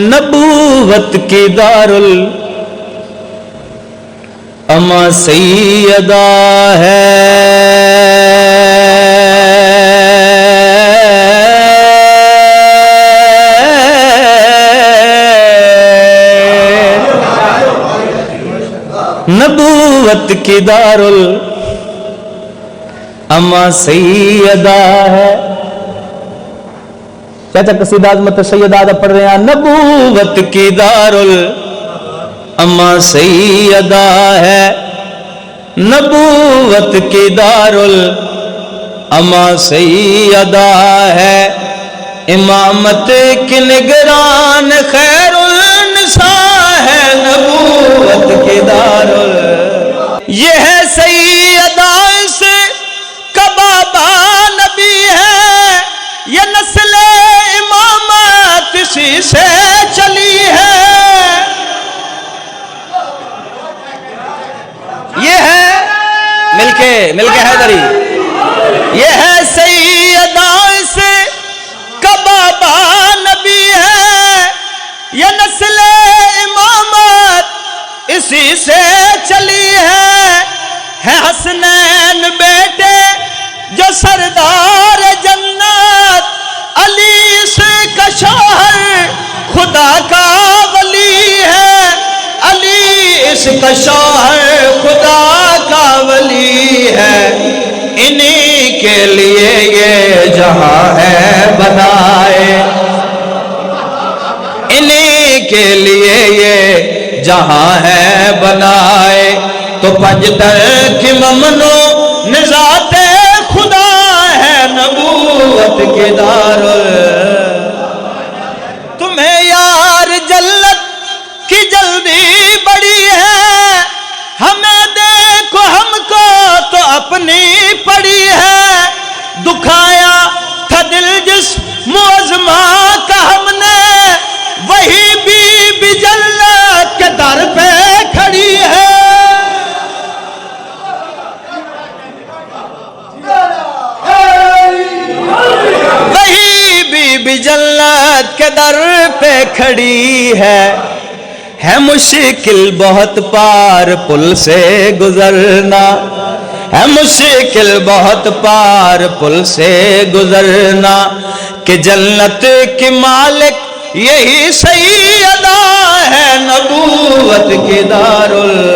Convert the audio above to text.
نبوت کی دارل اما سیدہ ہے۔ نبوت کی دارل اما سیدہ ہے۔ چاچا قصیدہ عظمت سیدہ پڑھ رہے ہیں، نبوت کی دارل اما سیدہ ہے۔ نبوت کی دارل اما سیدہ ہے۔ امامت کی نگران خیر النساء ہے۔ نبوت کی دارل یہ ہے سیدہ سے کبابا نبی ہے۔ یہ نسل امامت اسی سے چلی ہے۔ یہ ہے مل کے مل کے حیدری۔ یہ ہے سیدہ سے کبابا نبی ہے۔ یہ نسل امامت اسی سے چلی اس کا شوہر خدا کا ولی ہے۔ انہی کے لیے یہ جہاں ہے بنائے۔ انہی کے لیے یہ جہاں ہے بنائے۔ تو پنجتر کی ممنو بی بی جلت کے در پہ کھڑی ہے۔ ہے مشکل بہت پار پل سے گزرنا۔ ہے مشکل بہت پار پل سے گزرنا کہ جنت کی مالک یہی سیدہ ہے نبوت کی دارل